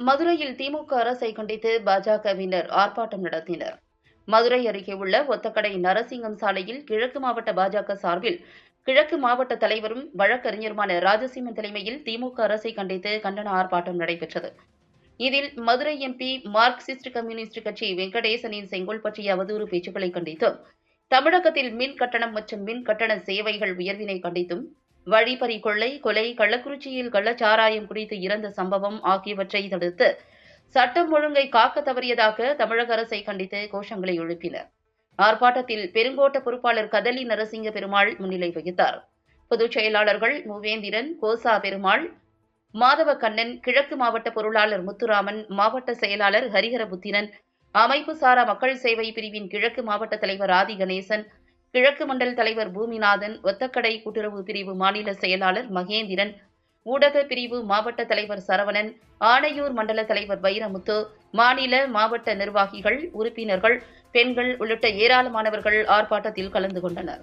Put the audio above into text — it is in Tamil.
மதுரையில் திமுக அரசை கண்டித்து பாஜகவினர் ஆர்ப்பாட்டம் நடத்தினர். மதுரை அருகே உள்ள ஒத்தக்கடை நரசிங்கம் சாலையில் கிழக்கு மாவட்ட பாஜக சார்பில் கிழக்கு மாவட்ட தலைவரும் வழக்கறிஞருமான ராஜசிம்மன் தலைமையில் திமுக அரசை கண்டித்து கண்டன ஆர்ப்பாட்டம் நடைபெற்றது. இதில் மதுரை எம்பி மார்க்சிஸ்ட் கம்யூனிஸ்ட் கட்சி வெங்கடேசனின் செங்கோல் பற்றிய அவதூறு பேச்சுக்களை கண்டித்தும் தமிழகத்தில் மின் கட்டணம் மற்றும் மின் கட்டண சேவைகள் உயர்வினை கண்டித்தும் வழிப்பறி கொள்ளை கொலை கள்ளக்குறிச்சியில் கள்ளச்சாராயம் குறித்து இறந்த சம்பவம் ஆகியவற்றை தடுத்து சட்டம் ஒழுங்கை காக்க தவறியதாக தமிழக அரசை கண்டித்து கோஷங்களை எழுப்பினர். ஆர்ப்பாட்டத்தில் பெருங்கோட்ட பொறுப்பாளர் கதலி நரசிங்க பெருமாள் முன்னிலை வகித்தார். பொதுச் செயலாளர்கள் மூவேந்திரன் கோசா பெருமாள் மாதவ கண்ணன் கிழக்கு மாவட்ட பொருளாளர் முத்துராமன் மாவட்ட செயலாளர் ஹரிஹரபுத்திரன் அமைப்பு சாரா மக்கள் சேவை பிரிவின் கிழக்கு மாவட்ட தலைவர் ஆதி கணேசன் கிழக்கு மண்டல் தலைவர் பூமிநாதன் ஒத்தக்கடை கூட்டுறவு பிரிவு மாநில செயலாளர் மகேந்திரன் ஊடக பிரிவு மாவட்ட தலைவர் சரவணன் ஆணையூர் மண்டல தலைவர் வைரமுத்து மாநில மாவட்ட நிர்வாகிகள் உறுப்பினர்கள் பெண்கள் உள்ளிட்ட ஏராளமானவர்கள் ஆர்ப்பாட்டத்தில் கலந்து கொண்டனர்.